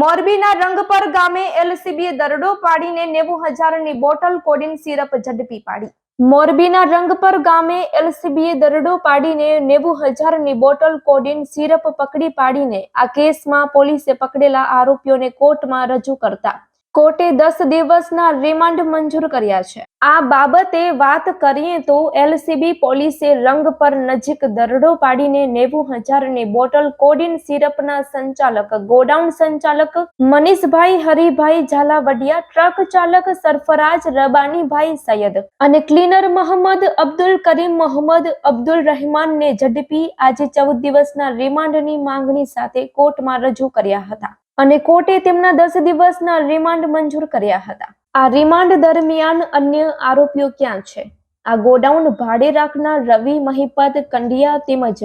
મોરબીના રંગપર ગામે એલસીબીએ દરડો પાડીને નેવું હજારની બોટલ કોડિન સિરપ ઝડપી પાડી. મોરબીના રંગપર ગામે એલસીબીએ દરડો પાડીને નેવું હજારની બોટલ કોડિન સિરપ પકડી પાડીને આ કેસમાં પોલીસે પકડેલા આરોપીઓને કોર્ટમાં રજૂ કરતા કોર્ટે દસ દિવસના રિમાન્ડ મંજૂર કર્યા છે. આ બાબતે વાત કરીએ તો એલસીબી પોલીસે રંગ પર નજીક દરડો પાડીને નેવું હજારની બોટલ કોડિન સિરપના સંચાલક, ગોડાઉન સંચાલક મનીષભાઈ, હરિભાઈ ઝાલાવડિયા, ટ્રક ચાલક સરફરાજ રબાનીભાઈ સૈયદ અને ક્લીનર મોહમ્મદ અબ્દુલ કરીમ મોહમ્મદ અબ્દુલ રહેમાનને ઝડપી આજે ચૌદ દિવસના રિમાન્ડની માંગણી સાથે કોર્ટમાં રજૂ કર્યા હતા. અને કોર્ટે તેમના દસ દિવસના રિમાન્ડ મંજૂર કર્યા હતા. આ રિમાન્ડ દરમિયાન અન્ય આરોપીઓ ક્યાં છે? આ ગોડાઉન ભાડે રાખનાર રવિ મહિપત કંડિયા તેમજ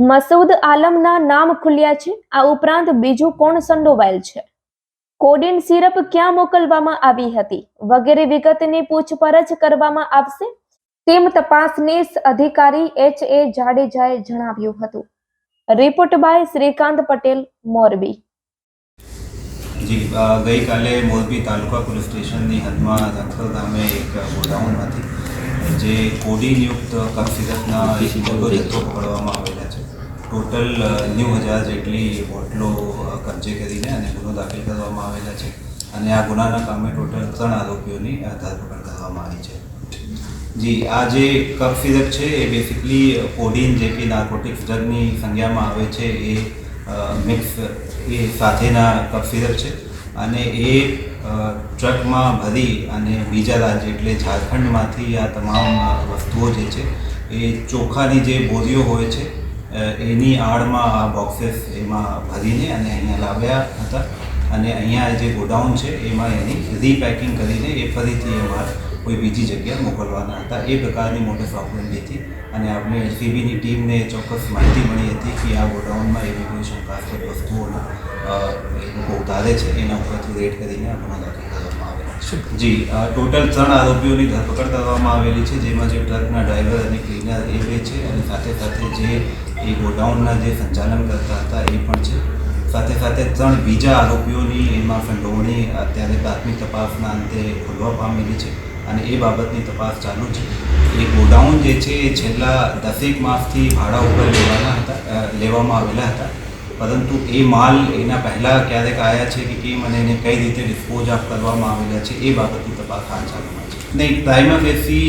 મસૂદ આલમના નામ ખુલ્યા છે. આ ઉપરાંત બીજું કોણ સંડોવાયેલ છે? કોડિન સિરપ ક્યાં મોકલવામાં આવી હતી? વગેરે વિગતની પૂછપરછ કરવામાં આવશે? તેમ તપાસનીશ અધિકારી એચ એ જાડેજાએ જણાવ્યું હતું. Report by Shrikant Patel, Morbi. જી ગઈકાલે મોરબી તાલુકા પોલીસ સ્ટેશનની હદમાં ધનખર ગામે એક ગોડાઉનમાંથી જે કોડીનયુક્ત સિરપના એક જથ્થો પકડવામાં આવેલા છે. ટોટલ નેવું હજાર જેટલી બોટલો કબજે કરીને અને ગુનો દાખલ કરવામાં આવેલા છે. અને આ ગુનાના કામે ટોટલ ત્રણ આરોપીઓની ધરપકડ કરવામાં આવી છે. જી, આ જે કફ છે એ બેસિકલી કોડીન જે કે નાર્કોટિક્સ ડ્રગની સંજ્ઞામાં આવે છે એ મિક્સ એ સાથેના કફ છે અને એ ટ્રકમાં ભરી અને બીજા રાજ્ય એટલે ઝારખંડમાંથી આ તમામ વસ્તુઓ જે છે એ ચોખાની જે બોરીઓ હોય છે એની આડમાં આ બોક્સેસ એમાં ભરીને અને અહીંયા લાવ્યા હતા અને અહીંયા જે ગોડાઉન છે એમાં એની રીપેકિંગ કરીને એ ફરીથી એમાં કોઈ બીજી જગ્યાએ મોકલવાના હતા. એ પ્રકારની મોટે હતી અને આપણે એલસીબીની ટીમને ચોક્કસ માહિતી મળી હતી કે આ ગોડાઉનમાં એવી કોઈ શંકાસ્પદ વસ્તુઓનો એ લોકો ઉતારે છે. એના ઉપરથી રેડ કરીને આ ગુનો દાખલ કરવામાં આવેલો છે. જી ટોટલ ત્રણ આરોપીઓની ધરપકડ કરવામાં આવેલી છે જેમાં જે ટ્રકના ડ્રાઈવર અને ક્લીનર એ બે છે અને સાથે સાથે જે એ ગોડાઉનના જે સંચાલન કરતા હતા એ પણ છે. સાથે સાથે ત્રણ બીજા આરોપીઓની એમાં સંડોવણી અત્યારે પ્રાથમિક તપાસના અંતે ખુલવા પામેલી છે. અને એ બાબતની તપાસ ચાલુ છે. એ ગોડાઉન જે છે એ છેલ્લા દસેક માસથી ભાડા ઉપર લેવાના હતા લેવામાં આવેલા હતા. પરંતુ એ માલ એના પહેલાં ક્યારેક આવ્યા છે કે કેમ અને એને કઈ રીતે ડિસ્પોઝ ઓફ કરવામાં આવેલા છે એ બાબતની તપાસ હાલ ચાલુ છે. નહીં પ્રાઇમા ફેસી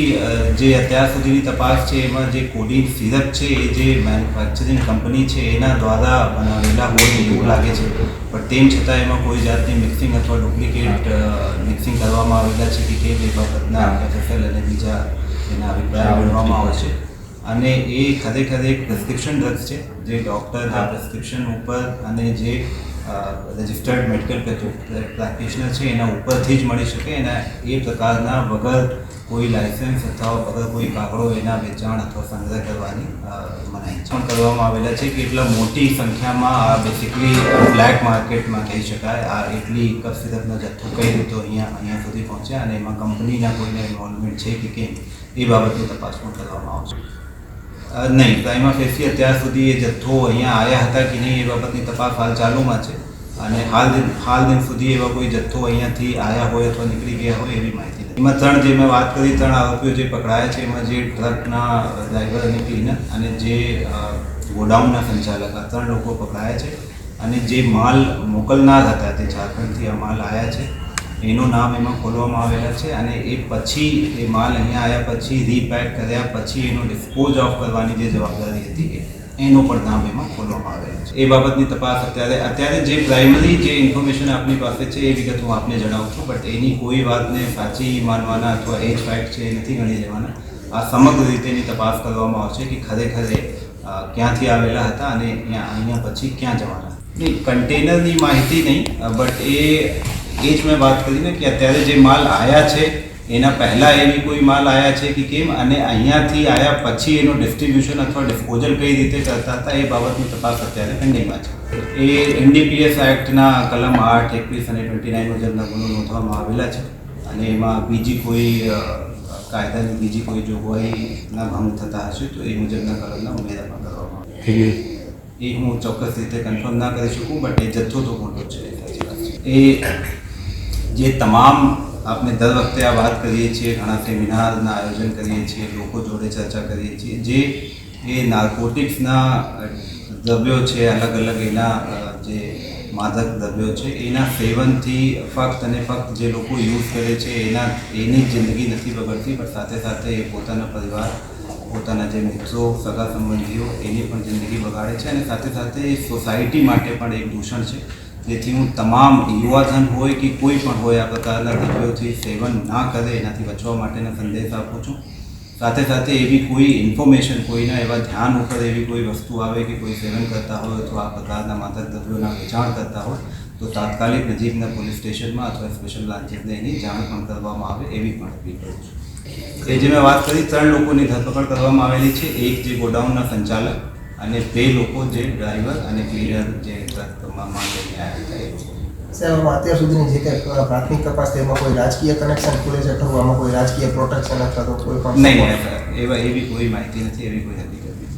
જે અત્યાર સુધીની તપાસ છે એમાં જે કોડિંગ સિરપ છે એ જે મેન્યુફેક્ચરિંગ કંપની છે એના દ્વારા બનાવેલા હોય એવું લાગે છે. પણ તેમ છતાં એમાં કોઈ જાતની મિક્સિંગ અથવા ડુપ્લિકેટ મિક્સિંગ કરવામાં આવેલા છે કે એ બાબતના એફએફએલ અને બીજા એના અભિપ્રાય મેળવવામાં આવે છે. અને એ ખરેખર એક પ્રિસ્ક્રિપ્શન ડ્રગ્સ છે જે ડૉક્ટરના પ્રિસ્ક્રિપ્શન ઉપર અને જે રજિસ્ટર્ડ મેડિકલ પ્રેક્ટિશનર છે, એના ઉપરથી જ મળી શકે. એના એ પ્રકારના વગર કોઈ લાયસન્સ અથવા વગર કોઈ કાગળો એના વેચાણ અથવા સંગ્રહ કરવાની મનાઈ પણ કરવામાં આવેલા છે કે એટલા મોટી સંખ્યામાં આ બેસિકલી બ્લેક માર્કેટમાં કહી શકાય, આ એટલી કસરતનો જથ્થો કઈ રીતે અહીંયા અહીંયા સુધી પહોંચ્યા અને એમાં કંપનીના કોઈને ઇન્વોલ્વમેન્ટ છે કે કેમ, એ બાબતની તપાસ પણ કરવામાં આવશે. નહીં પ્રાઇમા ફેસી અત્યાર સુધી એ જથ્થો અહીંયા આવ્યા હતા કે નહીં એ બાબતની તપાસ હાલ ચાલુમાં છે. અને હાલ દિન હાલ દિન સુધી એવા કોઈ જથ્થો અહીંયાથી આવ્યા હોય અથવા નીકળી ગયા હોય એવી માહિતી એમાં ત્રણ જે મેં વાત કરી, ત્રણ આરોપીઓ જે પકડાયા છે, એમાં જે ટ્રકના ડ્રાઈવર અને ક્લીનર અને જે ગોડાઉનના સંચાલક આ ત્રણ લોકો પકડાયા છે. અને જે માલ મોકલનાર હતા તે ઝારખંડથી આ માલ આવ્યા છે. એનું નામ એમાં ખોલવામાં આવેલા છે અને એ પછી એ માલ અહીંયા આવ્યા પછી રીપેક કર્યા પછી એનો ડિસ્પોઝ ઓફ કરવાની જે જવાબદારી હતી એનું પણ નામ એમાં ખોલવામાં આવેલું છે. એ બાબતની તપાસ અત્યારે અત્યારે જે પ્રાઇમરી જે ઇન્ફોર્મેશન આપની પાસે છે એ વિગત હું આપને જણાવું છું બટ એની કોઈ વાતને સાચી માનવાના અથવા એ જ ફેક્ટ છે એ નથી ગણી લેવાના. આ સમગ્ર રીતેની તપાસ કરવામાં આવશે કે ખરેખર ક્યાંથી આવેલા હતા અને અહીંયા અહીંયા પછી ક્યાં જવાના નહીં કન્ટેનરની માહિતી નહીં બટ એ એ જ મેં વાત કરી ને કે અત્યારે જે માલ આવ્યા છે એના પહેલાં એવી કોઈ માલ આવ્યા છે કે કેમ? અને અહીંયાથી આવ્યા પછી એનું ડિસ્ટ્રીબ્યુશન અથવા ડિસ્પોઝલ કઈ રીતે કરતા હતા એ બાબતની તપાસ અત્યારે પેન્ડિંગમાં છે. એ એનડીપીએસ એક્ટના કલમ આઠ એકવીસ અને ટ્વેન્ટી નાઇન મુજબના ગુનો નોંધવામાં આવેલા છે. અને એમાં બીજી કોઈ કાયદાની બીજી કોઈ જોગવાઈના ભંગ થતા હશે તો એ મુજબના કલમના ઉમેરા કરવામાં આવે એ હું ચોક્કસ રીતે કન્ફર્મ ના કરી શકું બટ એ જથ્થો તો મોટો છે. એ જે તમામ આપણે દર વખતે આ વાત કરીએ છીએ, ઘણા સેમિનારના આયોજન કરીએ છીએ, લોકો જોડે ચર્ચા કરીએ છીએ, જે એ નાર્કોટિક્સના દ્રવ્યો છે અલગ અલગ એના જે માદક દ્રવ્યો છે, એના સેવનથી ફક્ત અને ફક્ત જે લોકો યુઝ કરે છે, એના, એની જિંદગી નથી બગડતી, પણ સાથે સાથે એ પોતાના પરિવાર, પોતાના જે મિત્રો, સગા સંબંધીઓ, એની પણ જિંદગી બગાડે છે અને સાથે સાથે સોસાયટી માટે પણ એક દૂષણ છે. જેથી હું તમામ યુવાધન હોય કે કોઈ પણ હોય આ પ્રકારના દ્રવ્યોથી સેવન ના કરે, એનાથી બચવા માટેનો સંદેશ આપું છું. સાથે સાથે એવી કોઈ ઇન્ફોર્મેશન કોઈના એવા ધ્યાન ઉપર એવી કોઈ વસ્તુ આવે કે કોઈ સેવન કરતા હોય અથવા આ પ્રકારના માદક દ્રવ્યોના વેચાણ કરતા હોય, તો તાત્કાલિક નજીકના પોલીસ સ્ટેશનમાં અથવા સ્પેશિયલ બ્રાન્ચને એની જાણ પણ કરવામાં આવે એવી પણ અપીલ કરું છું. એ જે મેં વાત કરી, ત્રણ લોકોની ધરપકડ કરવામાં આવેલી છે. એક જે ગોડાઉનના સંચાલક અને બે લોકો જે ડ્રાઈવર અને ક્લીનર જે લોકો. સાહેબ અત્યાર સુધીની જે કંઈ પ્રાથમિક તપાસ તેમાં એમાં કોઈ રાજકીય કનેક્શન ખુલે છે ખરું આમાં કોઈ રાજકીય પ્રોટેક્શન અથવા તો કોઈ પણ નહીં એવા એવી કોઈ માહિતી નથી એવી કોઈ હકીકત નથી.